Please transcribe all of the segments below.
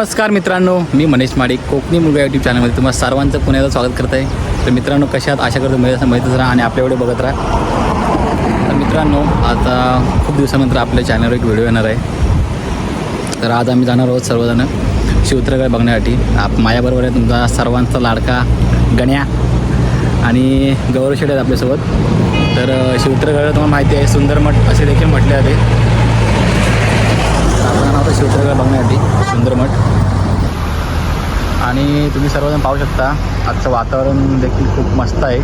नमस्कार मित्रांनो मी मनीष माडिक कोकणी मुलगा यूट्यूब चॅनलमध्ये तुम्हाला सर्वांचं पुण्याचं स्वागत करत आहे तर मित्रांनो कशात आशा करतो मिळत माहितीच राहा आणि आपल्या व्हिडिओ बघत राहा. तर मित्रांनो आता खूप दिवसानंतर आपल्या चॅनलवर एक व्हिडिओ येणार आहे. तर आज आम्ही जाणार आहोत सर्वजण शिवत्रगड बघण्यासाठी. आप माझ्याबरोबर आहे तुमचा सर्वांचा लाडका गण्या आणि गौरव शेड आहेत आपल्यासोबत. तर शिवत्रगड तुम्हाला माहिती आहे सुंदर मठ असे देखील म्हटले जाते. आपण आता आहोत बघण्यासाठी सुंदर मठ. आणि तुम्ही सर्वजण पाहू शकता आजचं वातावरण देखील खूप मस्त आहे.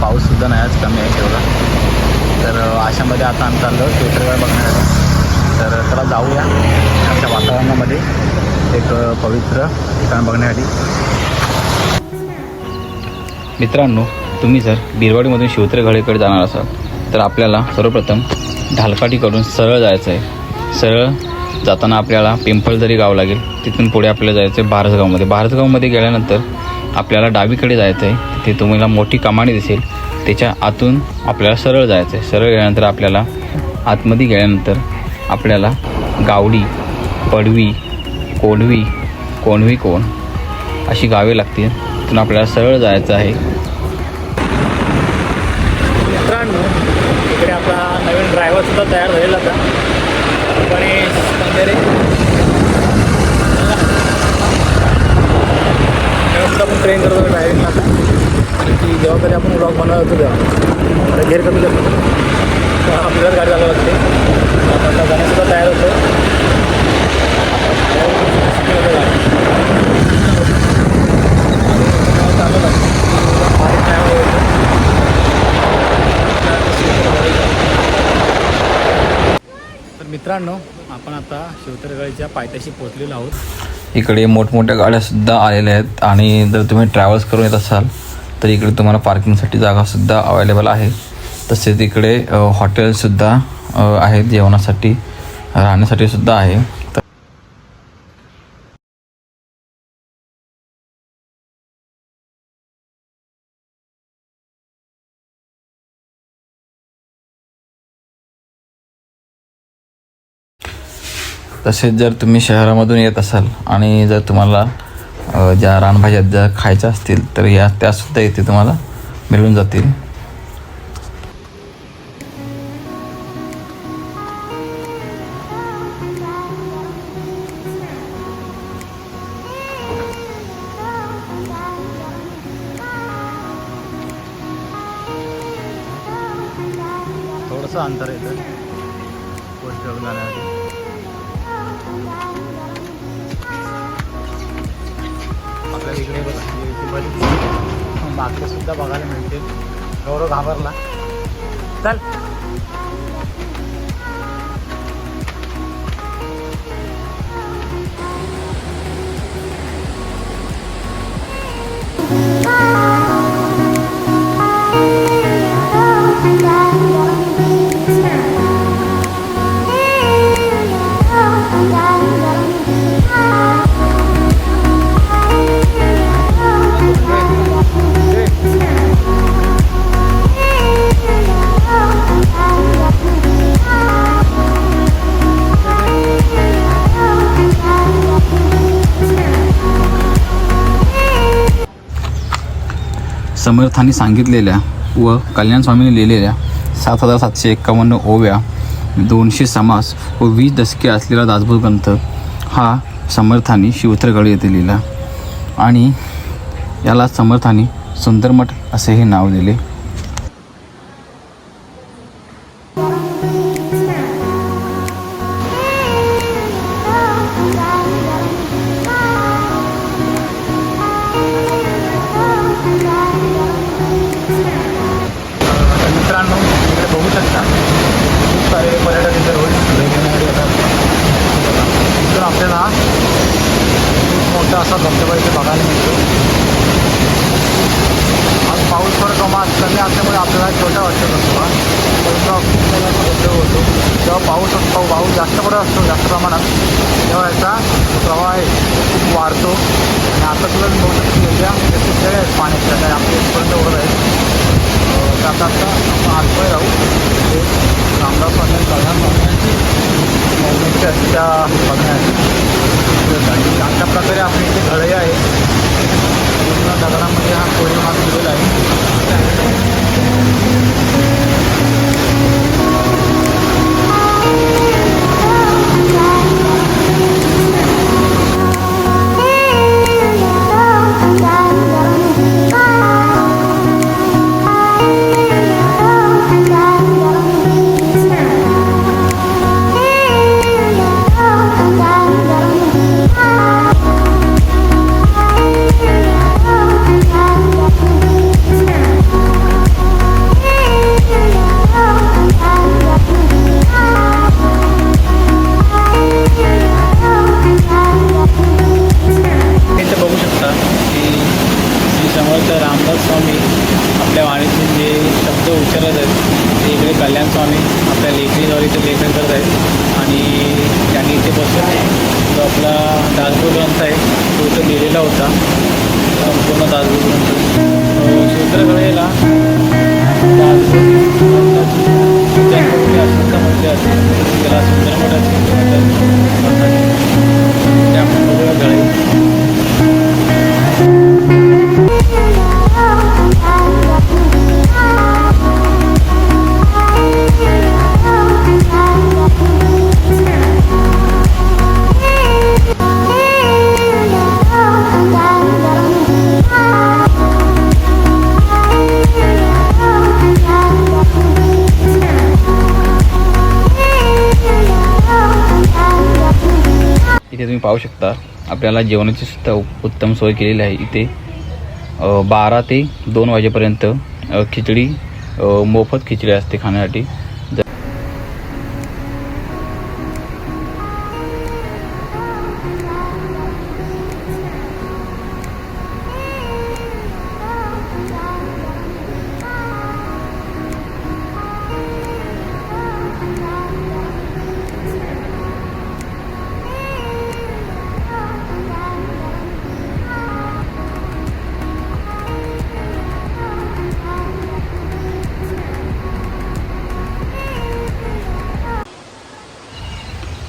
पाऊससुद्धा नाही आज कमी आहे तेवढा. तर आशामध्ये अशामध्ये आता आम्ही चाललो शिवत्रगड बघण्यासाठी. तर चला जाऊया आमच्या वातावरणामध्ये एक पवित्र ठिकाण बघण्यासाठी. मित्रांनो तुम्ही जर बिरवाडीमधून शिवत्रगडीकडे जाणार असाल तर आपल्याला सर्वप्रथम ढालकाठीकडून सरळ जायचं आहे सरळ जाताना आपल्याला पिंपळदरी गाव लागेल तिथून पुढे आपल्याला जायचं आहे भारतगावमध्ये भारसगावमध्ये गेल्यानंतर आपल्याला डावीकडे जायचं आहे तिथे तुम्हाला मोठी कमाणी दिसेल. त्याच्या आतून आपल्याला सरळ जायचं आहे सरळ गेल्यानंतर आपल्याला आतमध्ये गेल्यानंतर आपल्याला गावडी पडवी कोडवी कोणवी कोण अशी गावे लागतील. तिथून आपल्याला सरळ जायचं आहे. मित्रांनो इकडे आपला नवीन ड्रायव्हरसुद्धा तयार झालेला होता. गणेश वगैरे सुद्धा आपण ट्रेन करतो ड्रायव्हिंगला कारण की जेव्हा कधी आपण ब्लॉग बनवत होतो तेव्हा घेर कमी करतो तेव्हा गाडी चालवं लागते आता आपला तयार होतो चालू तर मित्रांनो आपण आता शिवतरगडच्या पायथ्याशी पोहोचलेलो आहोत. इकडे मोठमोठ्या गाड्यासुद्धा आलेल्या आहेत. आणि जर तुम्ही ट्रॅव्हल्स करून येत असाल तर इकडे तुम्हाला पार्किंगसाठी जागासुद्धा अवेलेबल आहे. तसेच इकडे हॉटेलसुद्धा आहेत जेवणासाठी राहण्यासाठी सुद्धा आहे. तसेच जर तुम्ही शहरामधून येत असाल आणि जर तुम्हाला ज्या रानभाज्या जर खायच्या असतील तर या त्यासुद्धा इथे तुम्हाला मिळून जातील. थोडंसं अंतर येतं. पोस्टवरून जाण्यासाठी आपल्याला इकडे बघा. इथे सुद्धा बघायला मिळते गौरव घाबरला. चल. Ah! समर्थांनी सांगितलेल्या व कल्याण स्वामींनी लिहिलेल्या सात हजार सातशे एक्कावन्न ओव्या दोनशे समास व वीस दशके असलेला दासबोध ग्रंथ हा समर्थांनी शिवथरगड येथे लिहिला. आणि याला समर्थांनी सुंदरमठ असेही नाव दिले. असा धबधबा इथे बघायला मिळतो आज पाऊस थोडं कमा कमी असल्यामुळे आपल्याला छोटा वाटतो धबधबा परंतु आपल्याला धबधबा होतो जेव्हा पाऊस असतो पाऊस जास्त पडत असतो जास्त प्रमाणात तेव्हा याचा प्रवाह आहे तो खूप वाढतो आणि आता सुद्धा मी बघू शकतो याच्या जसे खेळ आहेत पाण्याच्या काय आपल्या इथपर्यंत ओढत आहेत आता आता आतमध्ये राहू ते रामदास पाटील कल्याण स्वामी त्या बघण्यासाठी जो उच्चारत आहेत ते इकडे कल्याण स्वामी आपल्या लेखणीद्वारे इथे लेखन करत आहेत. आणि त्यांनी इथे बसून जो आपला दासबोध ग्रंथ आहे तो इथं लिहिलेला होता. संपूर्ण दासबोध ग्रंथ. तुम्ही पाहू शकता. आपल्याला जेवणाची सुद्धा उत्तम सोय केलेली आहे. इथे बारा ते दोन वाजेपर्यंत खिचडी मोफत खिचडी असते खाण्यासाठी.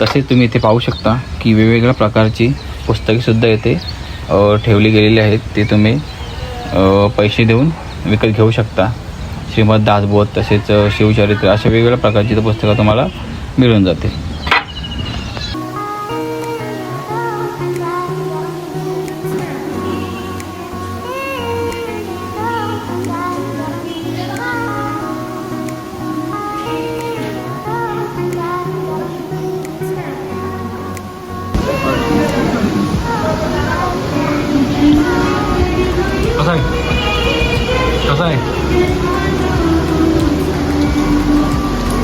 तसेच तुम्ही इथे पाहू शकता की वेगवेगळ्या प्रकारची पुस्तकेसुद्धा येथे इथे ठेवली गेलेली आहेत. ते तुम्ही पैसे देऊन विकत घेऊ शकता. श्रीमद दासबोध तसेच शिवचरित्र अशा वेगवेगळ्या प्रकारची पुस्तकं तुम्हाला मिळून जातील. कसं आहे कसं आहे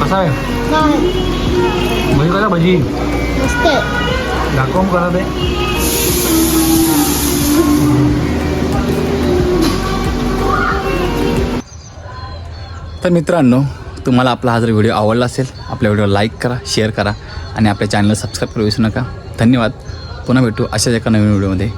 कसं आहे भजी कसा भजी मस्त आहे दाखव कसा ते तर मित्रांनो तुम्हाला आपला हा जर व्हिडिओ आवडला असेल आपल्या व्हिडिओ लाईक करा शेअर करा आणि आपल्या चॅनलला सबस्क्राईब करू विसरू नका. धन्यवाद. पुन्हा भेटू अशाच एका नवीन व्हिडिओमध्ये.